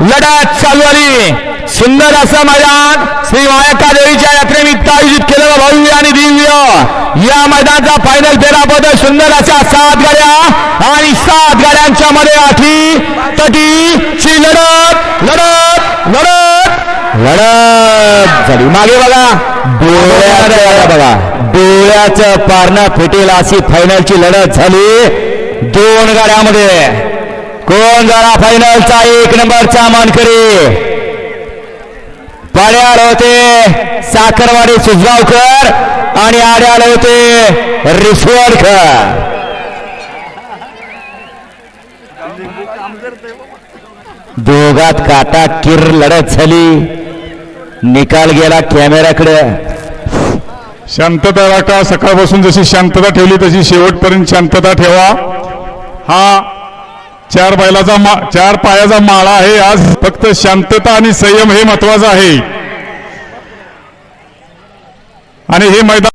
लढत चालू आली. सुंदर असं मैदान. श्री मायका देवीच्या यात्रेनिमित्त आयोजित केलेलं भव्य आणि दिव्य या मैदानाचा फायनल फेराबद्दल सुंदर अशा सात गाड्या आणि सात गाड्यांच्या मध्ये आठी तटीची लढत लढत लढत लढत झाली. मागे बघा. डोळ्या बघा. डोळ्याचं पारणं फिटेल अशी फायनलची लढत झाली. दोन गाड्यामध्ये. कोण जरा फायनलचा एक नंबरचा मानकरी. पाड्याळ होते साखरवाडी सुजगावकर आणि आड्याळ होते रिसवडकर दोघात काटा किर लढत झाली. निकाल गेला कॅमेऱ्याकडे. शांतता राखा. सकाळपासून जशी शांतता ठेवली तशी शेवटपर्यंत शांतता ठेवा. हा चार बैलाचा मा चार पायाचा माळा आहे आज. फक्त शांतता आणि संयम हे महत्वाचं आहे. आणि हे मैदान